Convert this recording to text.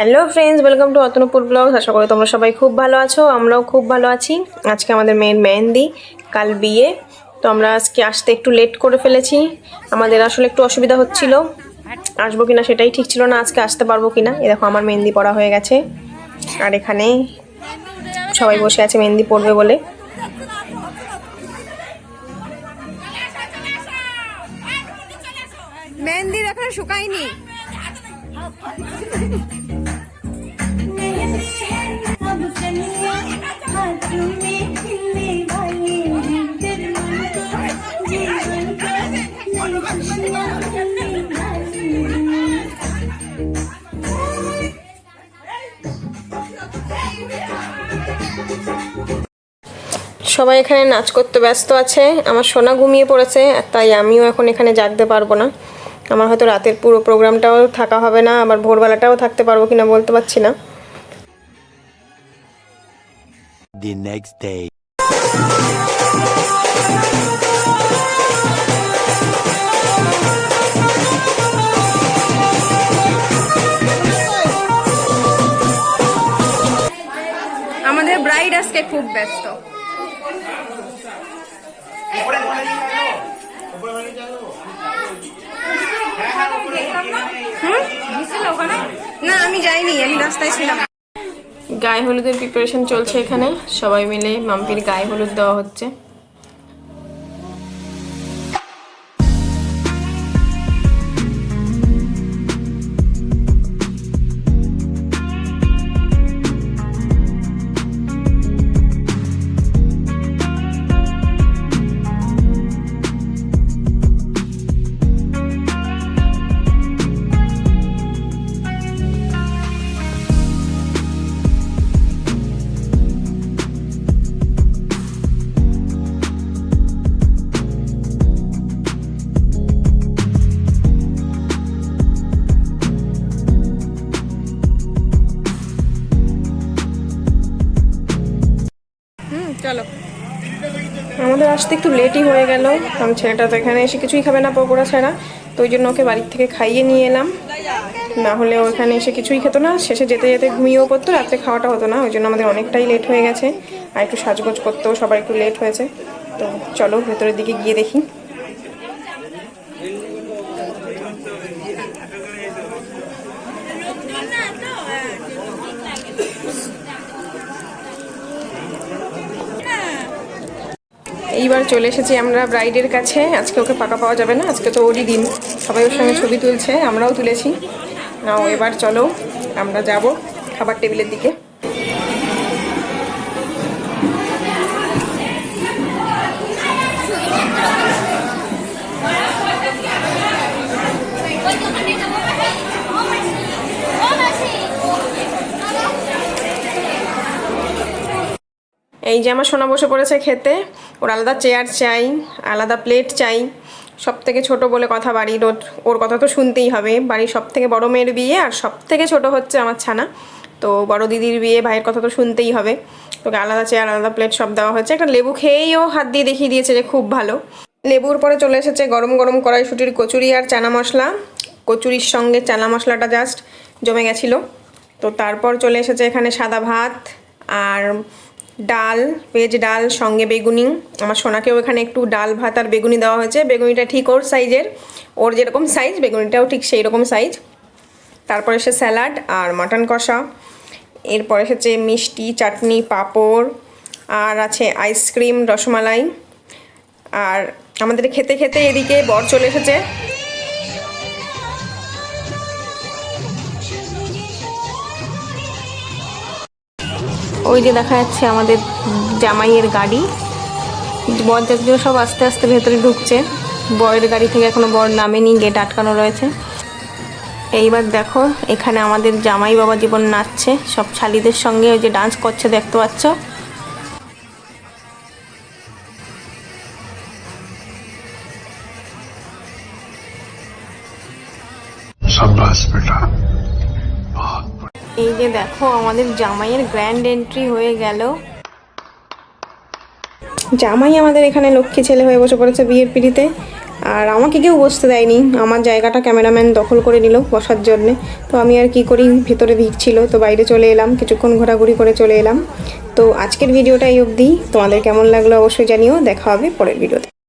Hello friends welcome to Atanupur blog আশা করি তোমরা সবাই খুব ভালো আছো, আমরাও খুব ভালো আছি। আজকে আমাদের মেয়ের মেহেন্দি, কাল বিয়ে। তো আমরা আজকে আসতে একটু লেট করে ফেলেছি। আমাদের আসলে একটু অসুবিধা হচ্ছিল। আসব কিনা সেটাই ঠিক ছিল না, আজকে আসতে পারব কিনা। এ দেখো, আমার মেহেন্দি পড়া হয়ে গেছে। আর এখানে সবাই বসে আছে মেহেন্দি পড়বে বলে। মেহেন্দির এখন শুকায়নি। সবাই এখানে নাচ করতে ব্যস্ত আছে। আমার সোনা ঘুমিয়ে পড়েছে, তাই আমিও এখন এখানে জাগতে পারব না। আমার হয়তো রাতের পুরো প্রোগ্রামটাও থাকা হবে না আবার ভোরবেলাটাও থাকতে পারব কিনা বলতে পারছি না। The next day. আমাদের ব্রাইড আজকে খুব ব্যস্ত হুম? না আমি যাইনি, আমি রাস্তায় ছিলাম। গায়ে হলুদের প্রিপারেশন চলছে এখানে। সবাই মিলে মাম্পির গায়ে হলুদ দেওয়া হচ্ছে। চলো। আমাদের আসতে একটু লেটই হয়ে গেল। কারণ ছেলেটা তো এখানে এসে কিছুই খাবে না, পকোড়া ছাড়া। তো ওই জন্য ওকে বাড়ির থেকে খাইয়ে নিয়ে এলাম। না হলে ওখানে এসে কিছুই খেতো না। শেষে যেতে যেতে ঘুমিয়েও পড়তো, রাত্রে খাওয়াটা হতো না। ওই জন্য আমাদের অনেকটাই লেট হয়ে গেছে। আর একটু সাজগোজ করতেও সবার একটু লেট হয়েছে। তো চলো ভেতরের দিকে গিয়ে দেখি। এইবার চলে এসেছি আমরা ব্রাইডের কাছে। আজকে ওকে পাকা পাওয়া যাবে না, আজকে তো ওরই দিন। সবাই ওর সঙ্গে ছবি তুলছে, আমরাও তুলেছি। নাও, এবার চলো, আমরা যাব খাবার টেবিলের দিকে। এই যে আমার সোনা বসে পড়েছে খেতে ওর আলাদা চেয়ার চাই, আলাদা প্লেট চাই। সব থেকে ছোটো বলে কথা বাড়ির ওর ওর কথা তো শুনতেই হবে। বাড়ির সব থেকে বড়ো মেয়ের বিয়ে আর সব থেকে ছোটো হচ্ছে আমার ছানা। তো বড় দিদির বিয়ে ভাইয়ের কথা তো শুনতেই হবে। তোকে আলাদা চেয়ার আলাদা প্লেট সব দেওয়া হয়েছে। একটা লেবু খেয়েই ও হাত দিয়ে দেখিয়ে দিয়েছে যে খুব ভালো। লেবুর পরে চলে এসেছে গরম গরম কড়াইশুটির কচুরি আর চানা মশলা। কচুরির সঙ্গে চানা মশলাটা জাস্ট জমে গেছিল। তো তারপর চলে এসেছে এখানে সাদা ভাত আর ডাল, ভেজ ডাল, সঙ্গে বেগুনি। আমার সোনাকেও এখানে একটু ডাল, ভাত আর বেগুনি দেওয়া হয়েছে। বেগুনিটা ঠিক ওর সাইজের। ওর যেরকম সাইজ, বেগুনিটাও ঠিক সেই রকম সাইজ। তারপর এসে স্যালাড আর মাটন কষা। এরপর এসেছে মিষ্টি, চাটনি, পাঁপড় আর আছে আইসক্রিম, রসমালাই। আর আমাদের খেতে খেতে এদিকে বর চলে এসেছে। ওই যে দেখা যাচ্ছে আমাদের জামাইয়ের গাড়ি। বরযাত্রীও সব আস্তে আস্তে ভেতরে ঢুকছে। বরের গাড়ি থেকে এখনও বর নামেনি, গেট আটকানো রয়েছে। এইবার দেখো, এখানে আমাদের জামাই বাবা জীবন নাচছে। সব শালিদের সঙ্গে ওই যে ডান্স করছে, দেখতে পাচ্ছ? বেটা। এই যে দেখো, আমাদের জামাইয়ের গ্র্যান্ড এন্ট্রি হয়ে গেল। জামাই আমাদের এখানে লক্ষ্মী ছেলে হয়ে বসে পড়েছে বিয়ের পিড়িতে। আর আমাকে কেউ বসতে দেয়নি। আমার জায়গাটা ক্যামেরাম্যান দখল করে নিল বসার জন্যে। তো আমি আর কি করি? ভেতরে ভিড় ছিল, তো বাইরে চলে এলাম। কিছুক্ষণ ঘোরাঘুরি করে চলে এলাম। তো আজকের ভিডিওটা এই অবধি। তোমাদের কেমন লাগল অবশ্যই জানিও। দেখা হবে পরের ভিডিওতে।